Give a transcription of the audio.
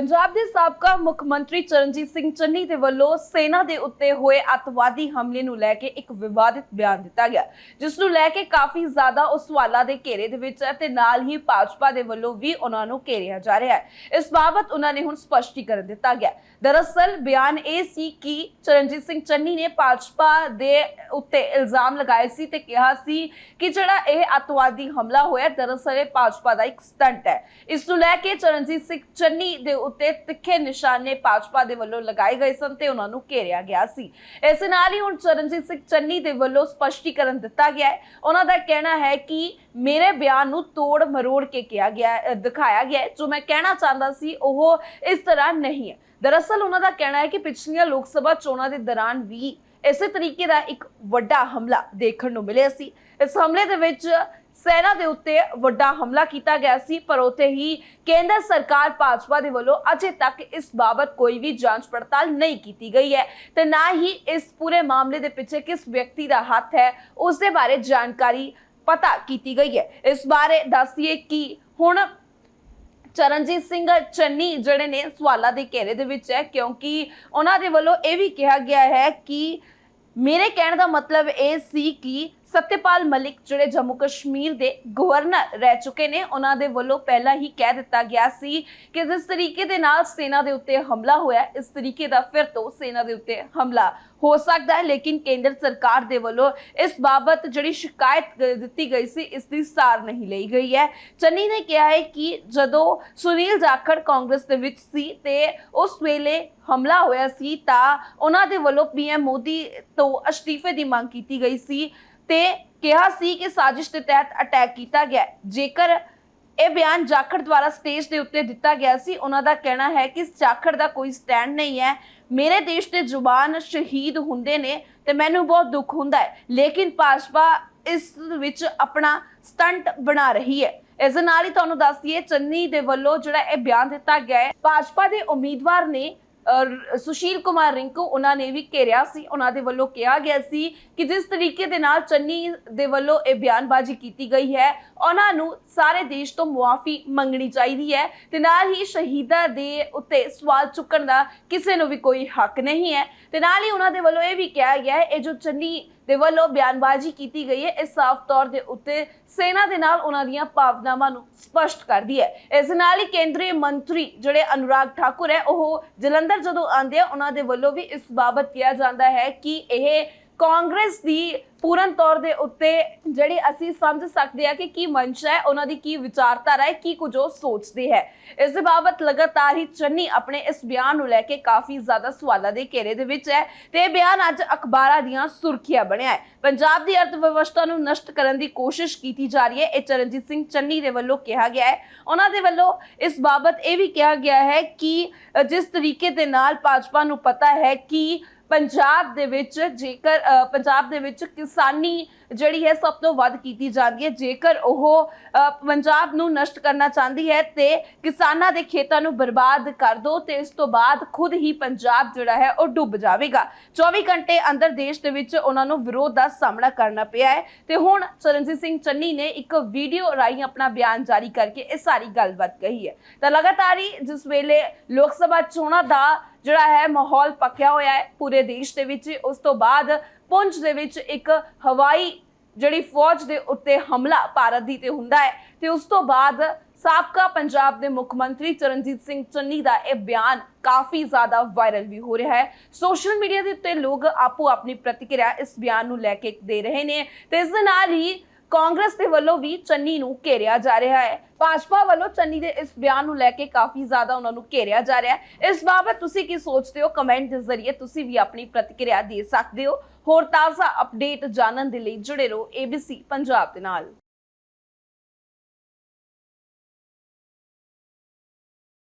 ਪੰਜਾਬ ਦੇ ਸਾਬਕਾ ਮੁੱਖ ਮੰਤਰੀ ਚਰਨਜੀਤ ਸਿੰਘ ਚੰਨੀ ਦੇ ਵੱਲੋਂ ਸੈਨਾ ਦੇ ਉੱਤੇ ਹੋਏ ਅੱਤਵਾਦੀ ਹਮਲੇ ਨੂੰ ਲੈ ਕੇ ਇੱਕ ਵਿਵਾਦਿਤ ਬਿਆਨ ਦਿੱਤਾ ਗਿਆ, ਜਿਸ ਨੂੰ ਲੈ ਕੇ ਕਾਫੀ ਜ਼ਿਆਦਾ ਉਹ ਸਵਾਲਾਂ ਦੇ ਘੇਰੇ ਦੇ ਵਿੱਚ ਹੈ ਤੇ ਨਾਲ ਹੀ ਭਾਜਪਾ ਦੇ ਵੱਲੋਂ ਵੀ ਉਹਨਾਂ ਨੂੰ ਘੇਰਿਆ ਜਾ ਰਿਹਾ ਹੈ। ਇਸ ਬਾਬਤ ਉਹਨਾਂ ਨੇ ਹੁਣ ਸਪਸ਼ਟੀਕਰਨ ਦਿੱਤਾ ਗਿਆ। ਦਰਅਸਲ ਬਿਆਨ ਇਹ ਸੀ ਕਿ ਚਰਨਜੀਤ ਸਿੰਘ ਚੰਨੀ ਨੇ ਭਾਜਪਾ ਦੇ ਉੱਤੇ ਇਲਜ਼ਾਮ ਲਗਾਏ ਸੀ ਤੇ ਕਿਹਾ ਸੀ ਕਿ ਜਿਹੜਾ ਇਹ ਅੱਤਵਾਦੀ ਹਮਲਾ ਹੋਇਆ, ਦਰਅਸਲ ਇਹ ਭਾਜਪਾ ਦਾ ਇੱਕ ਸਟੰਟ ਹੈ। ਇਸ ਨੂੰ ਲੈ ਕੇ ਚਰਨਜੀਤ ਸਿੰਘ ਚੰਨੀ ਦੇ ਉੱਤੇ ਤਿੱਖੇ ਨਿਸ਼ਾਨੇ ਭਾਜਪਾ ਦੇ ਵੱਲੋਂ ਲਗਾਏ ਗਏ ਸਨ ਤੇ ਉਹਨਾਂ ਨੂੰ ਘੇਰਿਆ ਗਿਆ ਸੀ। ਇਸ ਨਾਲ ਹੀ ਹੁਣ ਚਰਨਜੀਤ ਸਿੰਘ ਚੰਨੀ ਦੇ ਵੱਲੋਂ ਸਪਸ਼ਟੀਕਰਨ ਦਿੱਤਾ ਗਿਆ ਹੈ। ਉਹਨਾਂ ਦਾ ਕਹਿਣਾ ਹੈ ਕਿ ਮੇਰੇ ਬਿਆਨ ਨੂੰ ਤੋੜ ਮਰੋੜ ਕੇ ਕਿਹਾ ਗਿਆ ਦਿਖਾਇਆ ਗਿਆ ਜੋ ਮੈਂ ਕਹਿਣਾ ਚਾਹੁੰਦਾ ਸੀ, ਉਹ ਇਸ ਤਰ੍ਹਾਂ ਨਹੀਂ ਹੈ। ਦਰਅਸਲ ਉਹਨਾਂ ਦਾ ਕਹਿਣਾ ਹੈ ਕਿ ਪਿਛਲੀਆਂ ਲੋਕ ਸਭਾ ਚੋਣਾਂ ਦੇ ਦੌਰਾਨ ਵੀ ਇਸੇ ਤਰੀਕੇ ਦਾ ਇੱਕ ਵੱਡਾ ਹਮਲਾ ਦੇਖਣ ਨੂੰ ਮਿਲਿਆ ਸੀ। ਇਸ ਹਮਲੇ ਦੇ ਵਿੱਚ ਸੈਨਾ ਦੇ ਉੱਤੇ ਵੱਡਾ ਹਮਲਾ ਕੀਤਾ ਗਿਆ ਸੀ, ਪਰ ਉੱਥੇ ਹੀ ਕੇਂਦਰ ਸਰਕਾਰ ਭਾਜਪਾ ਦੇ ਵੱਲੋਂ ਅਜੇ ਤੱਕ ਇਸ ਬਾਬਤ ਕੋਈ ਵੀ ਜਾਂਚ ਪੜਤਾਲ ਨਹੀਂ ਕੀਤੀ ਗਈ ਹੈ ਤੇ ਨਾ ਹੀ ਇਸ ਪੂਰੇ ਮਾਮਲੇ ਦੇ ਪਿੱਛੇ ਕਿਸ ਵਿਅਕਤੀ ਦਾ ਹੱਥ ਹੈ, ਉਸ ਦੇ ਬਾਰੇ ਜਾਣਕਾਰੀ ਪਤਾ ਕੀਤੀ ਗਈ ਹੈ। ਇਸ ਬਾਰੇ ਦੱਸੀਏ ਕਿ ਹੁਣ ਚਰਨਜੀਤ ਸਿੰਘ ਚੰਨੀ ਜਿਹੜੇ ਨੇ ਸਵਾਲਾਂ ਦੇ ਘੇਰੇ ਦੇ ਵਿੱਚ ਹੈ, ਕਿਉਂਕਿ ਉਹਨਾਂ ਦੇ ਵੱਲੋਂ ਇਹ ਵੀ ਕਿਹਾ ਗਿਆ ਹੈ ਕਿ ਮੇਰੇ ਕਹਿਣ ਦਾ ਮਤਲਬ ਇਹ ਸੀ ਕਿ ਸਤਿਪਾਲ ਮਲਿਕ ਜਿਹੜੇ ਜੰਮੂ ਕਸ਼ਮੀਰ ਦੇ ਗਵਰਨਰ ਰਹਿ ਚੁੱਕੇ ਨੇ, ਉਹਨਾਂ ਦੇ ਵੱਲੋਂ ਪਹਿਲਾਂ ਹੀ ਕਹਿ ਦਿੱਤਾ ਗਿਆ ਸੀ ਕਿ ਜਿਸ ਤਰੀਕੇ ਦੇ ਨਾਲ ਸੈਨਾ ਦੇ ਉੱਤੇ ਹਮਲਾ ਹੋਇਆ, ਇਸ ਤਰੀਕੇ ਦਾ ਫਿਰ ਤੋਂ ਸੈਨਾ ਦੇ ਉੱਤੇ ਹਮਲਾ ਹੋ ਸਕਦਾ ਹੈ, ਲੇਕਿਨ ਕੇਂਦਰ ਸਰਕਾਰ ਦੇ ਵੱਲੋਂ ਇਸ ਬਾਬਤ ਜਿਹੜੀ ਸ਼ਿਕਾਇਤ ਦਿੱਤੀ ਗਈ ਸੀ, ਇਸ ਦੀ ਸਾਰ ਨਹੀਂ ਲਈ ਗਈ ਹੈ। ਚੰਨੀ ਨੇ ਕਿਹਾ ਹੈ ਕਿ ਜਦੋਂ ਸੁਨੀਲ ਜਾਖੜ ਕਾਂਗਰਸ ਦੇ ਵਿੱਚ ਸੀ ਤੇ ਉਸ ਵੇਲੇ ਹਮਲਾ ਹੋਇਆ ਸੀ ਤਾਂ ਉਹਨਾਂ ਦੇ ਵੱਲੋਂ ਪੀਐਮ ਮੋਦੀ ਤੋਂ ਅਸਤੀਫੇ ਦੀ ਮੰਗ ਕੀਤੀ ਗਈ ਸੀ। ਤੇ ਕਿਹਾ ਸੀ ਕਿ ਸਾਜ਼ਿਸ਼ ਦੇ ਤਹਿਤ ਅਟੈਕ ਕੀਤਾ ਗਿਆ ਜੇਕਰ ਇਹ ਬਿਆਨ ਜਾਖੜ ਦੁਆਰਾ ਸਟੇਜ ਦੇ ਉੱਤੇ ਦਿੱਤਾ ਗਿਆ ਸੀ, ਉਹਨਾਂ ਦਾ ਕਹਿਣਾ ਹੈ ਕਿ ਜਾਖੜ ਦਾ ਕੋਈ ਸਟੈਂਡ ਨਹੀਂ ਹੈ। ਮੇਰੇ ਦੇਸ਼ ਦੇ ਜਵਾਨ ਸ਼ਹੀਦ ਹੁੰਦੇ ਨੇ ਤੇ ਮੈਨੂੰ ਬਹੁਤ ਦੁੱਖ ਹੁੰਦਾ ਹੈ। ਲੇਕਿਨ ਭਾਜਪਾ ਇਸ ਵਿੱਚ ਆਪਣਾ ਸਟੰਟ ਬਣਾ ਰਹੀ ਹੈ। ਇਸ ਦੇ ਨਾਲ ਹੀ ਤੁਹਾਨੂੰ ਦੱਸ ਦਈਏ, ਚੰਨੀ ਦੇ ਵੱਲੋਂ ਜਿਹੜਾ ਇਹ ਬਿਆਨ ਦਿੱਤਾ ਗਿਆ ਹੈ, ਭਾਜਪਾ ਦੇ ਉਮੀਦਵਾਰ ਨੇ ਸੁਸ਼ੀਲ ਕੁਮਾਰ ਰਿੰਕੂ, ਉਹਨਾਂ ਨੇ ਵੀ ਘੇਰਿਆ ਸੀ। ਉਹਨਾਂ ਦੇ ਵੱਲੋਂ ਕਿਹਾ ਗਿਆ ਸੀ ਕਿ ਜਿਸ ਤਰੀਕੇ ਦੇ ਨਾਲ ਚੰਨੀ ਦੇ ਵੱਲੋਂ ਇਹ ਬਿਆਨਬਾਜ਼ੀ ਕੀਤੀ ਗਈ ਹੈ, ਉਹਨਾਂ ਨੂੰ ਸਾਰੇ ਦੇਸ਼ ਤੋਂ ਮੁਆਫੀ ਮੰਗਣੀ ਚਾਹੀਦੀ ਹੈ ਤੇ ਨਾਲ ਹੀ ਸ਼ਹੀਦਾਂ ਦੇ ਉੱਤੇ ਸਵਾਲ ਚੁੱਕਣ ਦਾ ਕਿਸੇ ਨੂੰ ਵੀ ਕੋਈ ਹੱਕ ਨਹੀਂ ਹੈ। ਤੇ ਨਾਲ ਹੀ ਉਹਨਾਂ ਦੇ ਵੱਲੋਂ ਇਹ ਵੀ ਕਿਹਾ ਗਿਆ ਹੈ, ਇਹ ਜੋ ਚੰਨੀ ਦੇ ਵੱਲੋਂ ਬਿਆਨਬਾਜ਼ੀ ਕੀਤੀ ਗਈ ਹੈ। ਇਹ ਸਾਫ਼ ਤੌਰ ਦੇ ਉੱਤੇ ਸੈਨਾ ਦੇ ਨਾਲ ਉਹਨਾਂ ਦੀਆਂ ਭਾਵਨਾਵਾਂ ਨੂੰ ਸਪਸ਼ਟ ਕਰਦੀ ਹੈ। ਇਸ ਨਾਲ ਹੀ ਕੇਂਦਰੀ ਮੰਤਰੀ ਜਿਹੜੇ ਅਨੁਰਾਗ ਠਾਕੁਰ ਹੈ, ਉਹ ਜਲੰਧਰ ਜਦੋਂ ਆਉਂਦੇ ਆ, ਉਹਨਾਂ ਦੇ ਵੱਲੋਂ ਵੀ ਇਸ ਬਾਬਤ ਕਿਹਾ ਜਾਂਦਾ ਹੈ ਕਿ ਇਹ ਕਾਂਗਰਸ ਦੀ ਪੂਰਨ ਤੌਰ ਦੇ ਉੱਤੇ ਜਿਹੜੀ ਅਸੀਂ ਸਮਝ ਸਕਦੇ ਆ ਕਿ ਕੀ ਮਨਸ਼ਾ ਹੈ, ਉਹਨਾਂ ਦੀ ਕੀ ਵਿਚਾਰਧਾਰਾ ਹੈ, ਕੀ ਕੁਝ ਉਹ ਸੋਚਦੇ ਹੈ। ਇਸ ਦੇ ਬਾਬਤ ਲਗਾਤਾਰ ਹੀ ਚੰਨੀ ਆਪਣੇ ਇਸ ਬਿਆਨ ਨੂੰ ਲੈ ਕੇ ਕਾਫੀ ਜ਼ਿਆਦਾ ਸਵਾਲਾਂ ਦੇ ਘੇਰੇ ਦੇ ਵਿੱਚ ਹੈ ਤੇ ਇਹ ਬਿਆਨ ਅੱਜ ਅਖਬਾਰਾਂ ਦੀਆਂ ਸੁਰਖੀਆਂ ਬਣਿਆ ਹੈ। ਪੰਜਾਬ ਦੀ ਅਰਥ ਵਿਵਸਥਾ ਨੂੰ ਨਸ਼ਟ ਕਰਨ ਦੀ ਕੋਸ਼ਿਸ਼ ਕੀਤੀ ਜਾ ਰਹੀ ਹੈ। ਇਹ ਚਰਨਜੀਤ ਸਿੰਘ ਚੰਨੀ ਦੇ ਵੱਲੋਂ ਕਿਹਾ ਗਿਆ ਹੈ। ਉਹਨਾਂ ਦੇ ਵੱਲੋਂ ਇਸ ਬਾਬਤ ਇਹ ਵੀ ਕਿਹਾ ਗਿਆ ਹੈ ਕਿ ਜਿਸ ਤਰੀਕੇ ਦੇ ਨਾਲ ਭਾਜਪਾ ਨੂੰ ਪਤਾ ਹੈ ਕਿ ਪੰਜਾਬ ਦੇ ਵਿੱਚ ਜੇਕਰ ਪੰਜਾਬ ਦੇ ਵਿੱਚ ਕਿਸਾਨੀ ਜਿਹੜੀ ਹੈ ਸਭ ਤੋਂ ਵੱਧ ਕੀਤੀ ਜਾਂਦੀ ਹੈ। ਜੇਕਰ ਉਹ ਪੰਜਾਬ ਨੂੰ ਨਸ਼ਟ ਕਰਨਾ ਚਾਹੁੰਦੀ ਹੈ ਤੇ ਕਿਸਾਨਾਂ ਦੇ ਖੇਤਾਂ ਨੂੰ ਬਰਬਾਦ ਕਰ ਦੋ ਤੇ ਇਸ ਤੋਂ ਬਾਅਦ ਖੁਦ ਹੀ ਪੰਜਾਬ ਜਿਹੜਾ ਹੈ ਉਹ ਡੁੱਬ ਜਾਵੇਗਾ। 24 ਘੰਟੇ ਅੰਦਰ ਦੇਸ਼ ਦੇ ਵਿੱਚ ਉਹਨਾਂ ਨੂੰ ਵਿਰੋਧ ਦਾ ਸਾਹਮਣਾ ਕਰਨਾ ਪਿਆ ਹੈ ਤੇ ਹੁਣ ਚਰਨਜੀਤ ਸਿੰਘ ਚੰਨੀ ਨੇ ਇੱਕ ਵੀਡੀਓ ਰਾਹੀਂ ਆਪਣਾ ਬਿਆਨ ਜਾਰੀ ਕਰਕੇ ਇਹ ਸਾਰੀ ਗੱਲਬਾਤ ਕਹੀ ਹੈ। ਤਾਂ ਲਗਾਤਾਰ ਹੀ ਜਿਸ ਵੇਲੇ ਲੋਕ ਸਭਾ ਚੋਣਾਂ ਦਾ ਜਿਹੜਾ ਹੈ ਮਾਹੌਲ ਪੱਕਿਆ ਹੋਇਆ ਹੈ ਪੂਰੇ ਦੇਸ਼ ਦੇ ਵਿੱਚ। ਉਸ ਤੋਂ ਬਾਅਦ ਪੁੰਛ ਦੇ ਵਿੱਚ ਇੱਕ ਹਵਾਈ ਜਿਹੜੀ ਫੌਜ ਦੇ ਉੱਤੇ ਹਮਲਾ ਭਾਰਤ ਦੀ ਤੇ ਹੁੰਦਾ ਹੈ। ਤੇ ਉਸ ਤੋਂ ਬਾਅਦ ਸਾਬਕਾ ਪੰਜਾਬ ਦੇ ਮੁੱਖ ਮੰਤਰੀ ਚਰਨਜੀਤ ਸਿੰਘ ਚੰਨੀ ਦਾ ਇਹ ਬਿਆਨ ਕਾਫੀ ਜ਼ਿਆਦਾ ਵਾਇਰਲ ਵੀ ਹੋ ਰਿਹਾ ਹੈ। ਸੋਸ਼ਲ ਮੀਡੀਆ ਦੇ ਉੱਤੇ ਲੋਕ ਆਪੋ ਆਪਣੀ ਪ੍ਰਤੀਕਿਰਿਆ ਇਸ ਬਿਆਨ ਨੂੰ ਲੈ ਕੇ ਦੇ ਰਹੇ ਨੇ। ਤੇ ਇਸ ਦੇ ਨਾਲ ਹੀ ਕਾਂਗਰਸ ਦੇ ਵੱਲੋਂ ਵੀ ਚੰਨੀ ਨੂੰ ਘੇਰਿਆ ਜਾ ਰਿਹਾ ਹੈ। ਭਾਜਪਾ ਵੱਲੋਂ ਚੰਨੀ ਦੇ ਇਸ ਬਿਆਨ ਨੂੰ ਲੈ ਕੇ ਕਾਫੀ ਜ਼ਿਆਦਾ ਉਹਨਾਂ ਨੂੰ ਘੇਰਿਆ ਜਾ ਰਿਹਾ ਹੈ। ਇਸ ਬਾਬਤ ਤੁਸੀਂ ਕੀ ਸੋਚਦੇ ਹੋ? ਕਮੈਂਟ ਦੇ ਜ਼ਰੀਏ ਤੁਸੀਂ ਵੀ ਆਪਣੀ ਪ੍ਰਤੀਕਿਰਿਆ ਦੇ ਸਕਦੇ ਹੋ। ਹੋਰ ਤਾਜ਼ਾ ਅਪਡੇਟ ਜਾਣਨ ਦੇ ਲਈ ਜੁੜੇ ਰਹੋ ABC ਪੰਜਾਬ ਦੇ ਨਾਲ।